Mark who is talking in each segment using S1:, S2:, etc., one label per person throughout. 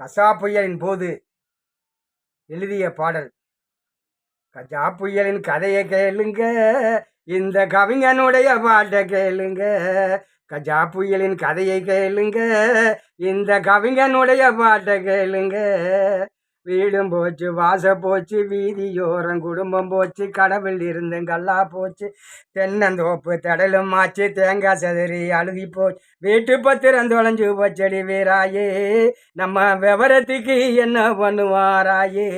S1: கசா புயலின் போது எழுதிய பாடல். கஜா புயலின் கதையை கேளுங்க இந்த கவிஞனுடைய பாட்டை கேளுங்க. கஜா புயலின் கதையை கேளுங்க இந்த கவிஞனுடைய பாட்டை கேளுங்க. வீடும் போச்சு வாச போச்சு வீதியோரம் குடும்பம் போச்சு கடவுள் இருந்தங்கல்லா போச்சு தென்னந்தோப்பு தடலும் மாச்சு தேங்காய் சதுரி அழுதி போச்சு வீட்டு பத்திரம் தொலைஞ்சு போச்சடி வீராயே நம்ம விவரத்துக்கு என்ன பண்ணுவாராயே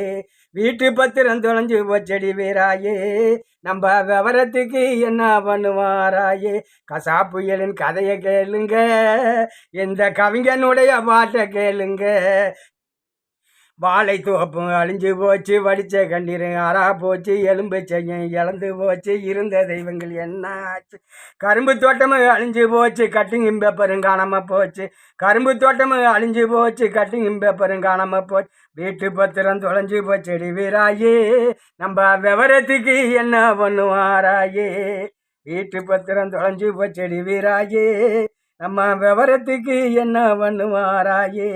S1: வீட்டு பத்திரம் தொலைஞ்சு போச்சடி வீராயே நம்ம விவரத்துக்கு என்ன பண்ணுவாராயே கசா புயலின் கதையை கேளுங்க இந்த கவிஞனுடைய பாட்டை கேளுங்க வாழை தோப்பும் அழிஞ்சு போச்சு வடிச்ச கண்ணீர் அறா போச்சு எலும்பு செய்யும் இழந்து போச்சு இருந்த தெய்வங்கள் என்ன ஆச்சு? கரும்பு தோட்டமும் அழிஞ்சு போச்சு கட்டிங்கும் பேப்பரும் காணாமல் போச்சு. கரும்பு தோட்டமும் அழிஞ்சு போச்சு கட்டிங்கும் பேப்பரும் காணாமல் போச்சு. வீட்டு பத்திரம் தொலைஞ்சு போச்செடி வீராயே நம்ம விவரத்துக்கு என்ன பண்ணுவாராயே? வீட்டு பத்திரம் தொலைஞ்சு போச்செடி வீராயே நம்ம விவரத்துக்கு என்ன பண்ணுவாராயே?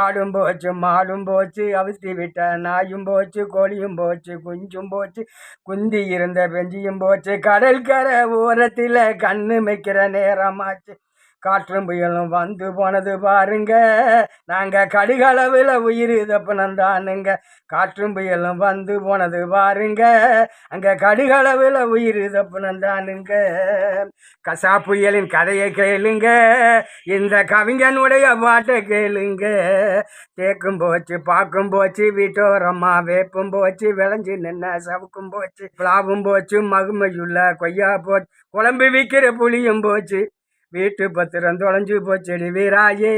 S1: ஆடும் போச்சு மாடும் போச்சு அவிழ்த்தி விட்ட நாயும் போச்சு கோழியும் போச்சு குஞ்சும் போச்சு குந்தி இருந்த பெஞ்சியும் போச்சு கடற்கரை ஓரத்தில் கண்ணு வைக்கிற நேரமாச்சு. காற்றும் புயலும் வந்து போனது பாருங்க. நாங்கள் கடுகளவில் உயிர் தப்புனந்தானுங்க காற்றும் புயலும் வந்து போனது பாருங்க. அங்கே கடுகளவில் உயிர் தப்புனந்தானுங்க கசா புயலின் கதையை கேளுங்க. இந்த கவிஞனுடைய பாட்டை கேளுங்க. தேக்கும் போச்சு பார்க்கும் போச்சு வீட்டோரம்மா வேப்பும் போச்சு விளைஞ்சு நின்ன சவுக்கும் போச்சு பிளாவும் போச்சு மகுமையுள்ள கொய்யா போச்சு குழம்பு விற்கிற புளியும் போச்சு. வீட்டு பத்திரம் தொலைஞ்சு போச்செடி வீராயே.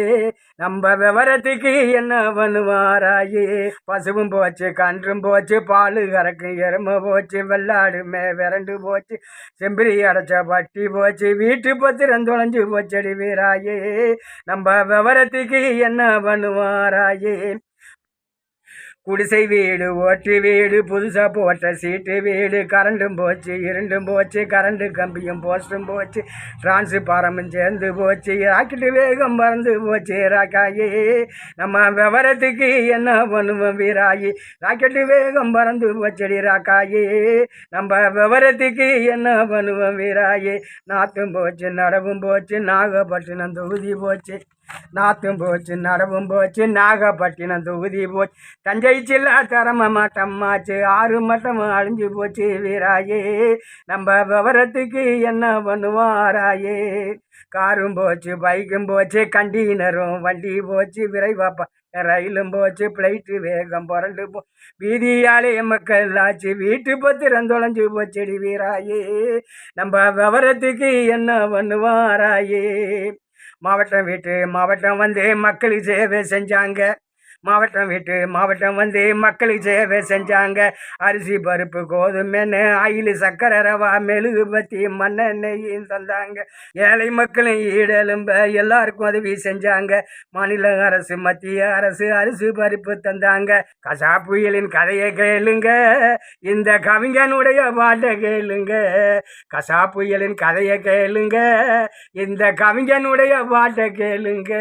S1: நம்ம விவரத்துக்கு என்ன பண்ணுவாராயே? பசுவும் போச்சு கன்றும் போச்சு பால் கறக்கு எருமை போச்சு வெள்ளாடுமே விரண்டு போச்சு செம்பிரி அடைச்ச பட்டி போச்சு வீட்டு பத்திரம் தொலைஞ்சு போச்செடி வீராயே. நம்ம விவரத்துக்கு என்ன பண்ணுவாராயே? குடிசை வீடு ஓட்டு வீடு புதுசாக போட்ட சீட்டு வீடு கரண்டும் போச்சு இருண்டும் போச்சு கரண்டு கம்பியும் போஸ்டும் போச்சு டிரான்ஸ்பாரமும் சேர்ந்து போச்சு ராக்கெட்டு வேகம் மறந்து போச்சு ராக்காயி. நம்ம விவரத்துக்கு என்ன பண்ணுவோம் வீராயி? ராக்கெட்டு வேகம் பறந்து போச்சடி ராக்காயி. நம்ம விவரத்துக்கு என்ன பண்ணுவோம் வீராயி? நாற்றும் போச்சு நடவும் போச்சு நாகப்பட்டினம் தொகுதி போச்சு. நாத்தும் போச்சு நடவும் போச்சு நாகப்பட்டினம் தொகுதி போச்சு. தஞ்சை ஜெயிச்சில்லா தரம மாட்டம்மாச்சு. ஆறு மட்டம் அழிஞ்சு போச்சு வீராயே. நம்ம விவரத்துக்கு என்ன பண்ணுவாராயே? காரும் போச்சு பைக்கும் போச்சு கண்டீனரும் வண்டி போச்சு விரைவாப்பா ரயிலும் போச்சு ஃப்ளைட்டு வேகம் புரண்டு போ வீதியாலே மக்கள் ஆச்சு வீட்டு பத்திரம் தொலைஞ்சு போச்சடி வீராயே. நம்ம விவரத்துக்கு என்ன பண்ணுவாராயே? மாவட்டம் வீட்டு மாவட்டம் வந்து மக்களுக்கு சேவை செஞ்சாங்க. மாவட்டம் விட்டு மாவட்டம் வந்து மக்களுக்கு சேவை செஞ்சாங்க. அரிசி பருப்பு கோதுமைன்னு அயில் சக்கரை ரவா மெழுகு பத்தி மண்ணெண்ணையும் தந்தாங்க. ஏழை மக்களும் ஈடெலும்ப எல்லாருக்கும் உதவி செஞ்சாங்க. மாநில அரசு மத்திய அரசு அரிசி பருப்பு தந்தாங்க. கசா புயலின் கதையை கேளுங்க. இந்த கவிஞனுடைய பாட்டை கேளுங்க. கசா புயலின் கதையை கேளுங்க. இந்த கவிஞனுடைய பாட்டை கேளுங்க.